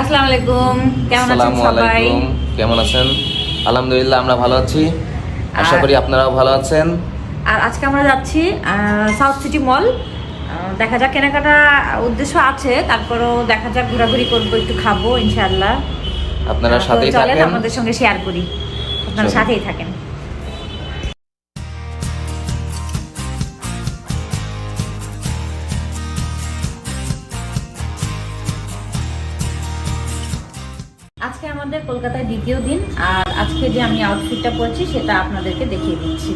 আসসালামু আলাইকুম কেমন আছেন সবাই? কেমন আছেন? আলহামদুলিল্লাহ আমরা ভালো আছি। আশা করি আপনারাও ভালো আছেন। আর আজকে আমরা যাচ্ছি সাউথ সিটি মল দেখা যাক কেনাকাটা উদ্দেশ্য আছে তারপরেও দেখা যাক ঘোরাঘুরি করব একটু খাব ইনশাআল্লাহ। আপনারা সাথেই থাকেন। আমাদের সঙ্গে শেয়ার করি। আপনারা সাথেই থাকেন। আমাদের কলকাতায় দ্বিতীয় দিন আর আজকে যে আমি আউটফিটটা পরেছি সেটা আপনাদেরকে দেখিয়ে দিচ্ছি।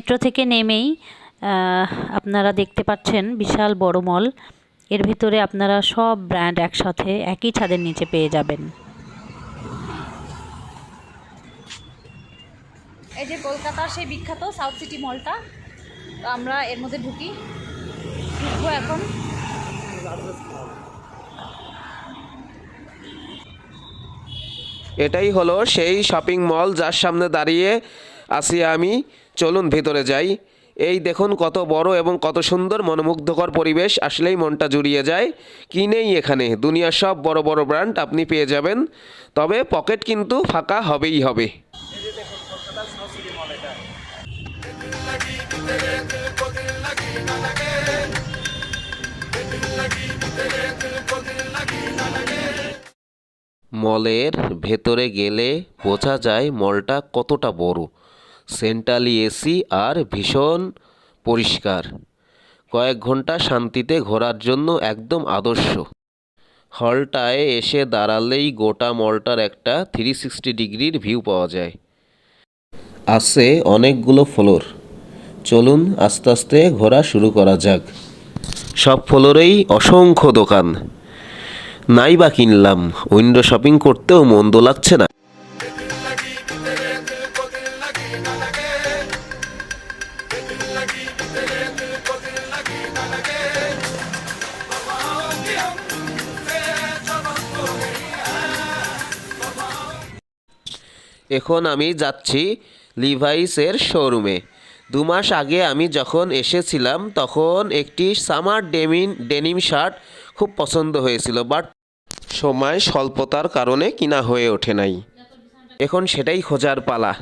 মেট্রো থেকে নেমেই আহ, আপনারা দেখতে পাচ্ছেন বিশাল বড় মল। এর ভিতরে আপনারা সব ব্র্যান্ড একসাথে একই ছাদের নিচে পেয়ে যাবেন। এই যে কলকাতার সেই বিখ্যাত সাউথ সিটি মলটা তো আমরা এর মধ্যে ঢুকি। ঢুকবো এখন। এটাই হলো সেই শপিং মল যার সামনে দাঁড়িয়ে আছি আমি। চলুন ভেতরে যাই। এই দেখুন কত বড় এবং কত সুন্দর মনোমুগ্ধকর পরিবেশ। আসলেই মনটা জুড়িয়ে যায়। কি নেই এখানে? দুনিয়ার সব বড় বড় ব্র্যান্ড আপনি পেয়ে যাবেন। তবে পকেট কিন্তু ফাঁকা হবেই হবে। মলের ভেতরে গেলে বোঝা যায় মলটা কতটা বড়। সেন্ট্রালি এসি আর ভীষণ পরিষ্কার। কয়েক ঘণ্টা শান্তিতে ঘোরার জন্য একদম আদর্শ। হলটায় এসে দাঁড়ালেই গোটা মলটার একটা থ্রি সিক্সটি ডিগ্রির ভিউ পাওয়া যায়। আছে অনেকগুলো ফ্লোর। চলুন আস্তে আস্তে ঘোরা শুরু করা যাক। সব ফ্লোরেই অসংখ্য দোকান। নাই বা কিনলাম। উইন্ডো শপিং করতেও মন্দ লাগছে না। এখন আমি যাচ্ছি লিভাইসের শোরুমে। দু মাস আগে আমি যখন এসেছিলাম, তখন একটি সামার ডেমিন, ডেনিম শার্ট খুব পছন্দ হয়েছিল, বাট সময় স্বল্পতার কারণে কিনা হয়ে ওঠে নাই। এখন সেটাই খোঁজার পালা।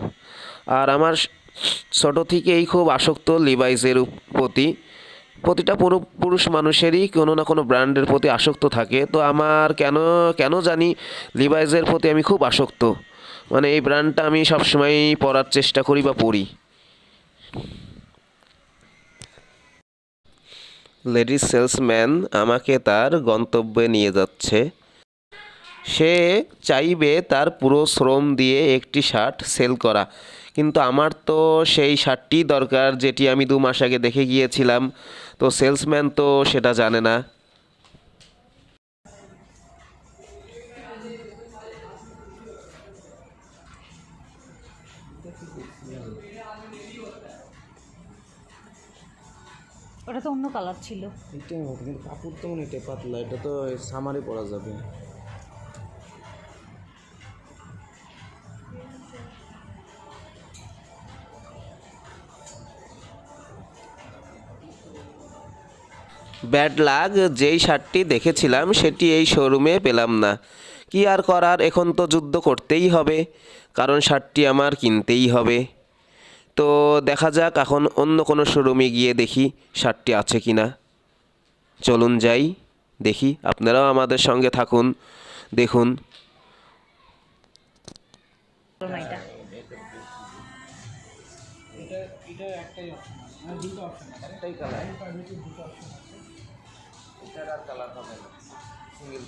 আর আমার ছোটো থেকেই খুব আসক্ত লিভাইসের প্রতি। প্রতিটা পুরু- পুরুষ মানুষেরই কোনো না কোনো ব্র্যান্ডের প্রতি আসক্ত থাকে। তো আমার কেন কেন জানি লিভাইসের প্রতি আমি খুব আসক্ত। মানে এই ব্র্যান্ডটা আমি সবসময়ই পরার চেষ্টা করি বা পরি। লেডিস সেলসম্যান আমাকে তার গন্তব্যে নিয়ে যাচ্ছে। সে চাইবে তার পুরো শ্রম দিয়ে একটি শার্ট সেল করা। কিন্তু আমার তো সেই শার্টটি দরকার, যেটি আমি দু মাস আগে দেখে গিয়েছিলাম। তো সেলসম্যান তো সেটা জানে না। ওটা তো অন্য কালার ছিল। এটাই মতো কিন্তু কাপড় তো মনে এটা পাতলা এটা তো সামারে পরা যাবে। ব্যাড লাগ যেই শার্টটি দেখেছিলাম সেটি এই শোরুমে পেলাম না। কি আর করার এখন তো যুদ্ধ করতেই হবে কারণ শার্টটি আমার কিনতেই হবে। তো দেখা যাক এখন অন্য কোনো শোরুমে গিয়ে দেখি শার্টটি আছে কি না চলুন যাই, দেখি আপনারাও আমাদের সঙ্গে থাকুন, দেখুন। কালার কালার হবে সিঙ্গেল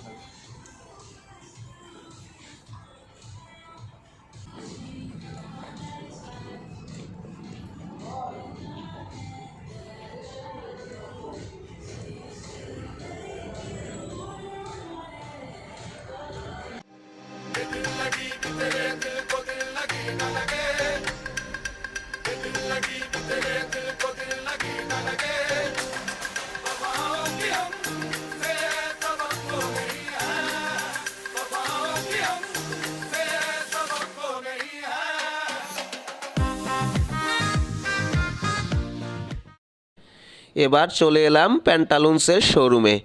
এবার চলে এলাম প্যান্টালুন্সের শোরুমে।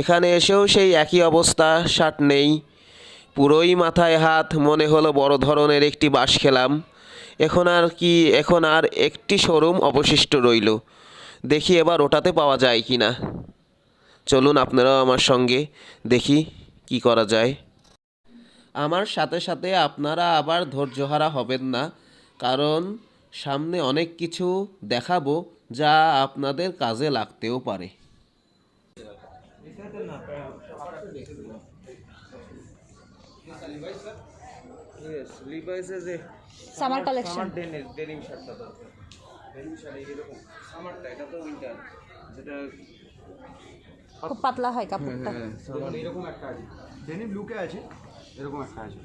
এখানে এসেও সেই একই অবস্থা, শার্ট নেই। পুরোই মাথায় হাত, মনে হলো বড় ধরনের একটি বাস খেলাম। এখন আর কি, এখন আর একটি শোরুম অবশিষ্ট রইল। দেখি এবার ওটাতে পাওয়া যায় কি না চলুন আপনারাও আমার সঙ্গে দেখি কি করা যায়। আমার সাথে সাথে আপনারা আবার ধৈর্যহারা হবেন না, কারণ সামনে অনেক কিছু দেখাবো। যা আপনাদের কাজে লাগতেও পারে। সামার কালেকশন ডেনিম ডেনিম শার্টটা ডেনিম শার্ট এরকম সামারটা এটা তো উইন্টার যেটা খুব পাতলা হয় কাপড়টা। এরকম একটা আছে। ডেনিম লুকে আছে এরকম একটা আছে।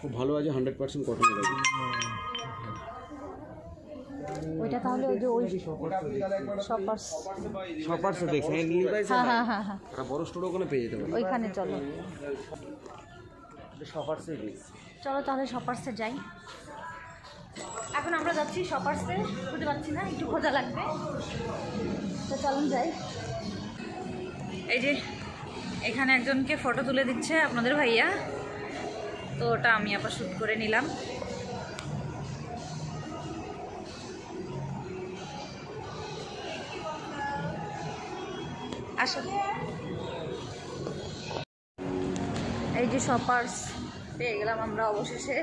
খুব ভালো আছে হান্ড্রেড পার্সেন্ট কটনের আছে ওইটা তাহলে ওই যে ওই শপার্স। শপার্সে দেখছেন লিভাইসে হ্যাঁ হ্যাঁ হ্যাঁ হ্যাঁ বড় স্টোর ওখানে পেয়ে যেতে ওইখানে চলো। শপার্সে চলো তাহলে শপার্সে যাই। এখন আমরা যাচ্ছি শপার্সে। খুঁজে পাচ্ছি না একটু খোঁজা লাগবে। তো চলুন যাই। এই যে এখানে একজনকে ফটো তুলে দিচ্ছে আপনাদের ভাইয়া। তো ওটা আমি আবার শ্যুট করে নিলাম। আসো। এই যে শপার্স পেয়ে গেলাম আমরা অবশেষে।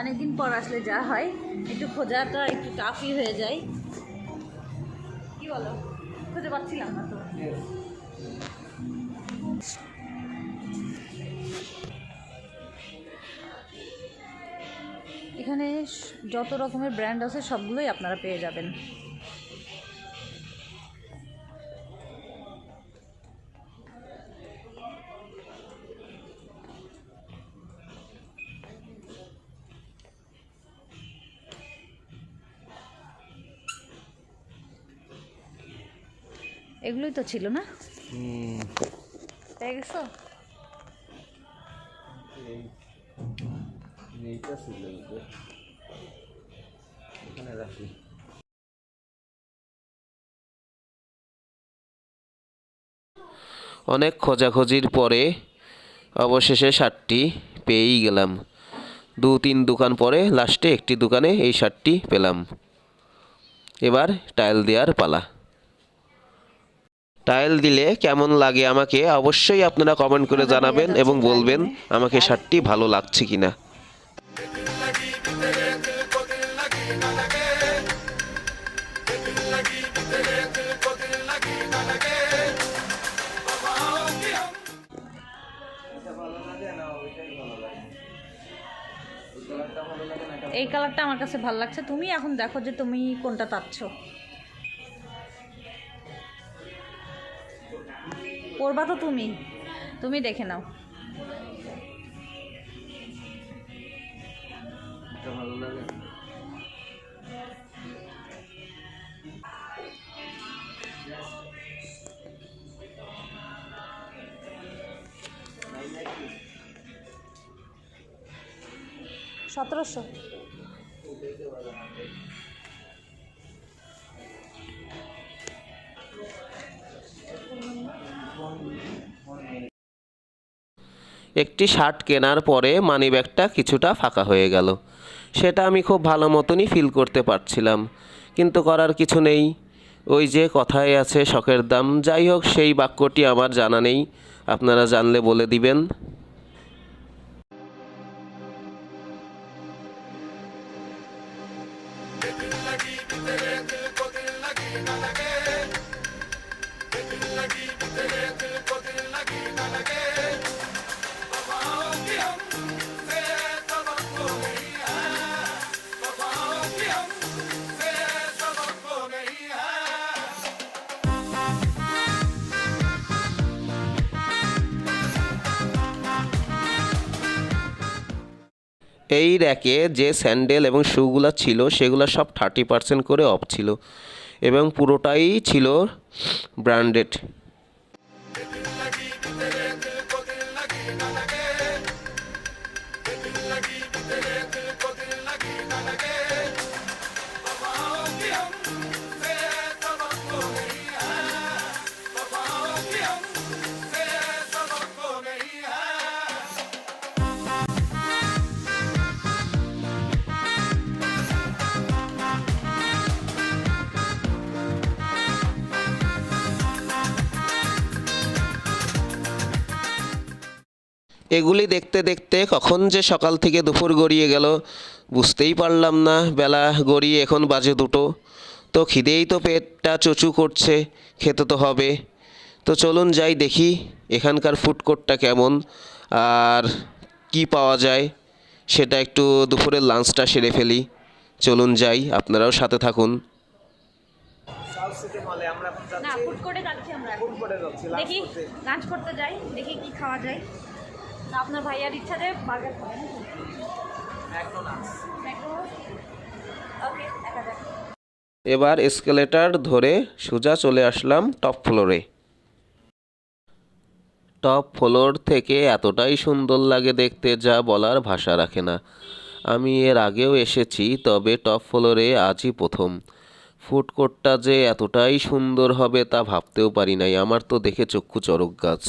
অনেকদিন পর আসলে যা হয় একটু খোঁজাটা একটু টাফই হয়ে যায়। কি বলো? খুঁজে পাচ্ছিলাম না তো। এখানে যত রকমের ব্র্যান্ড আছে সবগুলোই আপনারা পেয়ে যাবেন। এগুলোই তো ছিল না? পেয়ে গেছো। এখানে রাখি। অনেক খোঁজাখুঁজির পরে অবশেষে শার্টটি পেয়েই গেলাম। দু তিন দোকান পরে লাস্টে একটি দোকানে এই শার্টটি পেলাম। এবার টাইল দেওয়ার পালা। টাইল দিলে কেমন লাগে আমাকে অবশ্যই আপনারা কমেন্ট করে জানাবেন এবং বলবেন আমাকে শার্টটি ভালো লাগছে কিনা। এই কালারটা আমার কাছে ভালো লাগছে। তুমি এখন দেখো যে তুমি কোনটা চাচ্ছ পরবা তো তুমি। তুমি দেখে নাও। সতেরোশো। একটি শার্ট কেনার পরে মানিব্যাগটা কিছুটা ফাঁকা হয়ে গেল। সেটা আমি খুব ভালো মতনই ফিল করতে পারছিলাম, কিন্তু করার কিছু নেই। ওই যে কথায় আছে শখের দাম, যাই হোক সেই বাক্যটি আমার জানা নেই। আপনারা জানলে বলে দিবেন। এই র্যাকে যে স্যান্ডেল এবং শুগুলো ছিল, সেগুলো সব থার্টি পার্সেন্ট করে অফ ছিল এবং পুরোটাই ছিল ব্র্যান্ডেড এগুলি দেখতে দেখতে কখন যে সকাল থেকে দুপুর গড়িয়ে গেল বুঝতেই পারলাম না। বেলা গড়িয়ে এখন বাজে দুটো। তো খিদেই তো পেটটা চচু করছে খেতে তো হবে। তো চলুন যাই দেখি এখানকার ফুড কোর্টটা কেমন আর কি পাওয়া যায়। সেটা একটু দুপুরের লাঞ্চটা সেরে ফেলি। চলুন যাই আপনারাও সাথে থাকুন। না ফুড কোর্টে যাচ্ছি আমরা। ফুড কোর্টে যাচ্ছি দেখি লাঞ্চ করতে যাই দেখি কি খাওয়া যায়। না আপনার ভাইয়ার ইচ্ছা যে বার্গার খাবেন ওকে এবার এসকেলেটার ধরে সোজা চলে আসলাম টপ ফ্লোরে। টপ ফ্লোর থেকে এতটাই সুন্দর লাগে দেখতে যা বলার ভাষা রাখে না। আমি এর আগেও এসেছি তবে টপ ফ্লোরে আজই প্রথম। ফুড কোর্টটা যে এতটাই সুন্দর হবে তা ভাবতেও পারি নাই। আমার তো দেখে চক্ষু চরক গাছ।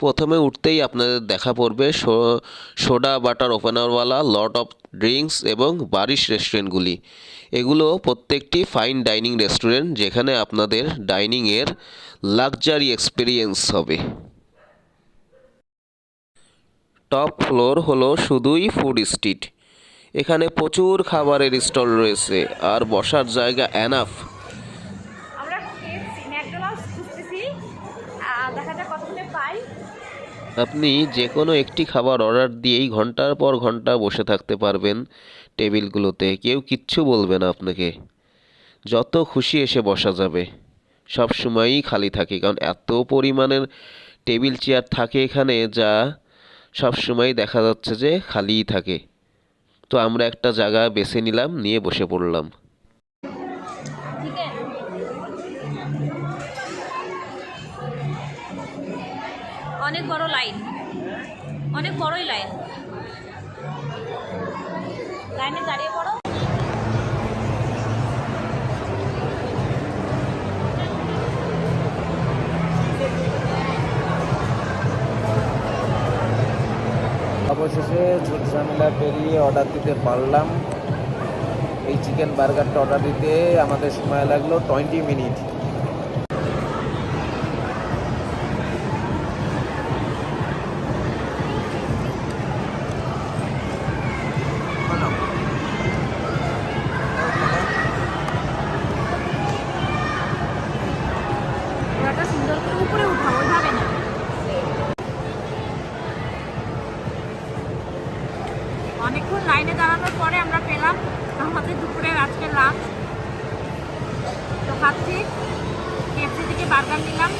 প্রথমে উঠতেই আপনাদের দেখা পড়বে সোডা বাটার ওপেনারওয়ালা, লট অফ ড্রিঙ্কস এবং বারিশ রেস্টুরেন্টগুলি। এগুলো প্রত্যেকটি ফাইন ডাইনিং রেস্টুরেন্ট যেখানে আপনাদের ডাইনিংয়ের লাক্সারি এক্সপিরিয়েন্স হবে। টপ ফ্লোর হলো শুধুই ফুড স্ট্রিট। এখানে প্রচুর খাবারের স্টল রয়েছে, আর বসার জায়গা অ্যানাফ আপনি যে কোনো একটি খাবার অর্ডার দিয়েই ঘণ্টার পর ঘণ্টা বসে থাকতে পারবেন টেবিলগুলোতে। কেউ কিচ্ছু বলবে না আপনাকে। যত খুশি এসে বসা যাবে। সব সময়ই খালি থাকে, কারণ এত পরিমাণের টেবিল চেয়ার থাকে এখানে যা সব সময় দেখা যাচ্ছে যে খালিই থাকে। তো আমরা একটা জায়গা বেছে নিলাম, নিয়ে বসে পড়লাম। অনেক বড় লাইন। অনেক বড়ই লাইন। লাইনে দাঁড়িয়ে পড়ো। অবশেষে ঝামেলা পেরিয়ে অর্ডার দিতে পারলাম। এই চিকেন বার্গারটা অর্ডার দিতে আমাদের সময় লাগল টোয়েন্টি মিনিট খাচ্ছি কেএফসি থেকে বার্গার নিলাম।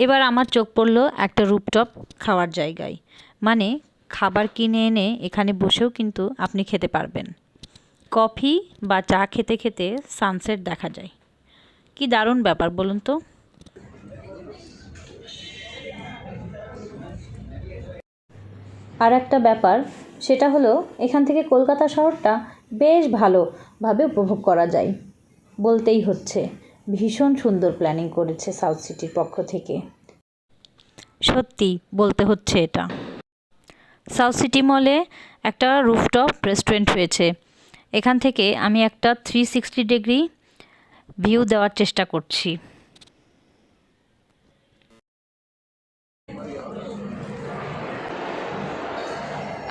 এবার আমার চোখ পড়ল একটা রুপটপ খাওয়ার জায়গায়। মানে খাবার কিনে এনে এখানে বসেও কিন্তু আপনি খেতে পারবেন। কফি বা চা খেতে খেতে সানসেট দেখা যায়। কি দারুণ ব্যাপার বলুন তো। আর একটা ব্যাপার, সেটা হলো এখান থেকে কলকাতা শহরটা বেশ ভালোভাবে উপভোগ করা যায়। বলতেই হচ্ছে। ভীষণ সুন্দর প্ল্যানিং করেছে সাউথ সিটির পক্ষ থেকে। সত্যি বলতে হচ্ছে এটা। সাউথ সিটি মলে একটা রুফটপ রেস্টুরেন্ট হয়েছে। এখান থেকে আমি একটা থ্রি সিক্সটি ডিগ্রি ভিউ দেওয়ার চেষ্টা করছি।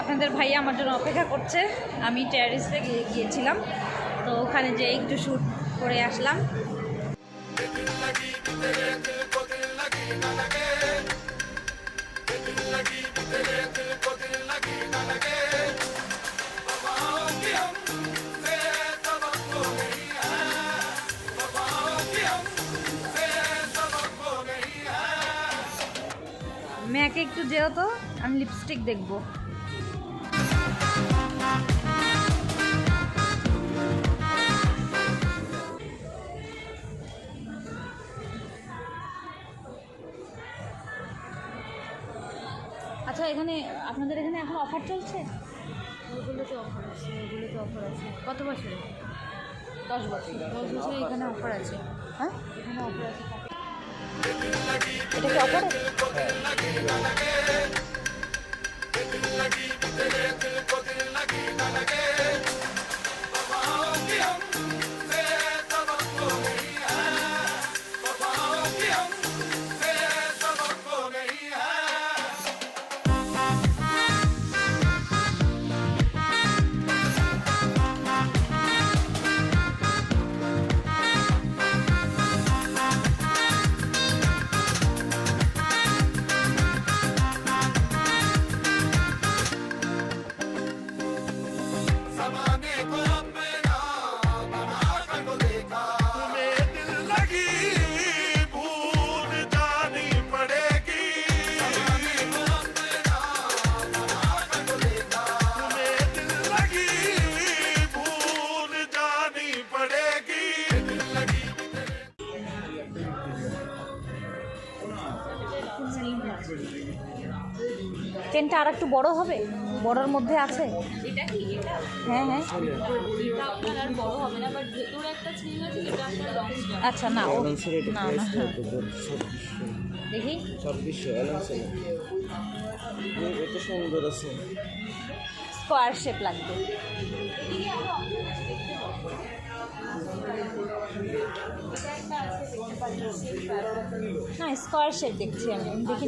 আপনাদের ভাইয়া আমার জন্য অপেক্ষা করছে। আমি টেরারিসে গিয়েছিলাম। তো ওখানে যে একটু শ্যুট করে আসলাম। মেয়াকে একটু যেও তো আমি লিপস্টিক দেখব। আচ্ছা এখানে আপনাদের এখানে এখন অফার চলছে? ওগুলোতে অফার আছে ওগুলোতে অফার আছে। কত বছর দশ বছর। দশ বছর এখানে অফার আছে। হ্যাঁ? এখানে অফার আছে। এটা কি অফার বড় হবে? বড়র মধ্যে আছে? হ্যাঁ হ্যাঁ। আচ্ছা না ও না না হ্যাঁ। দেখি। ছাব্বিশশো অ্যালান্সে এটা সুন্দর আছে। স্কোয়ার শেপ লাগবে। না স্কোয়ার শেপ দেখছি আমি। দেখি।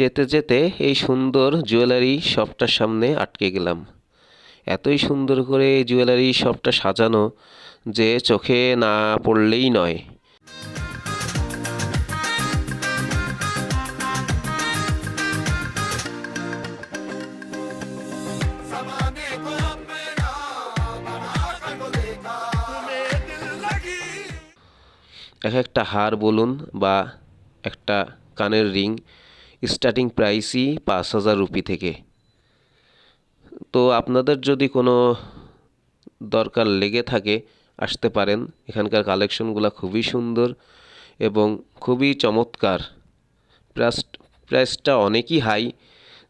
যেতে যেতে এই সুন্দর জুয়েলারি শপটার সামনে আটকে গেলাম। এতই সুন্দর করে এই জুয়েলারি শপটা সাজানো যে চোখে না পড়লেই নয়। এক একটা হার বলুন বা একটা কানের রিং স্টার্টিং প্রাইসই পাঁচ হাজার রুপি থেকে। তো আপনাদের যদি কোনো দরকার লেগে থাকে, আসতে পারেন। এখানকার কালেকশনগুলো খুবই সুন্দর এবং খুবই চমৎকার। প্রাইস, প্রাইসটা অনেকই হাই,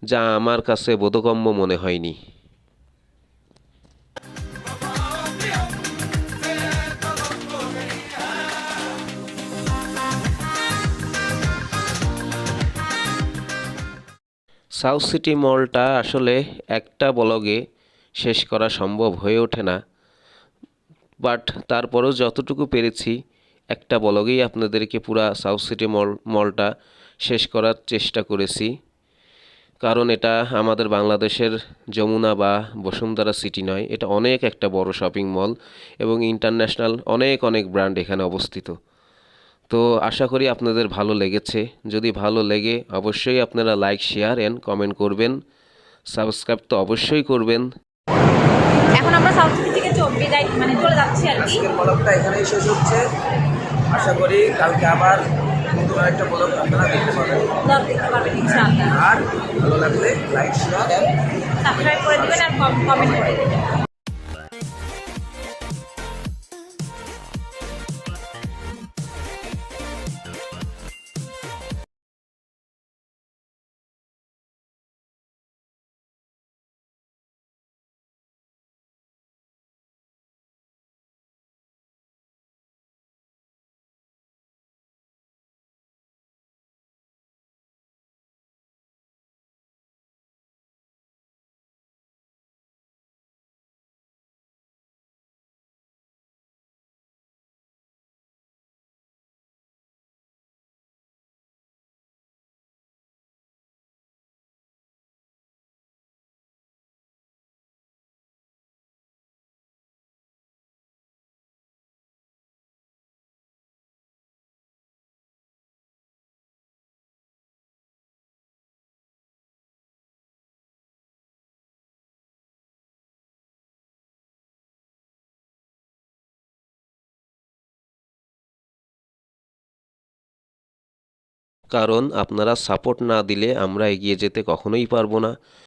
যা আমার কাছে বোধগম্য মনে হয়নি। সাউথ সিটি মলটা আসলে একটা ব্লগে শেষ করা সম্ভব হয়ে ওঠে না। বাট তারপরেও যতটুকু পেরেছি, একটা বলগেই আপনাদেরকে পুরা সাউথ সিটি মল, মলটা শেষ করার চেষ্টা করেছি। কারণ এটা আমাদের বাংলাদেশের যমুনা বা বসুন্ধরা সিটি নয়, এটা অনেক একটা বড় শপিং মল এবং ইন্টারন্যাশনাল অনেক অনেক ব্র্যান্ড এখানে অবস্থিত। তো আশা করি আপনাদের ভালো লেগেছে। যদি ভালো লেগে অবশ্যই আপনারা লাইক শেয়ার অ্যান্ড কমেন্ট করবেন। সাবস্ক্রাইব তো অবশ্যই করবেন। এখন আমরা সাউথ সিটি থেকে বিদায় মানে চলে যাচ্ছি আর কি। ব্লগটা এখানেই শেষ হচ্ছে। আশা করি কালকে আবার নতুন একটা ব্লগ আপনারা দেখতে পাবেন। ব্লগ দেখতে পারবেন ইনশাআল্লাহ। আর ভালো লাগলে লাইক শেয়ার সাবস্ক্রাইব করে দিবেন আর কমেন্ট করে দিবেন। কারণ আপনারা সাপোর্ট না দিলে আমরা এগিয়ে যেতে কখনোই পারব না।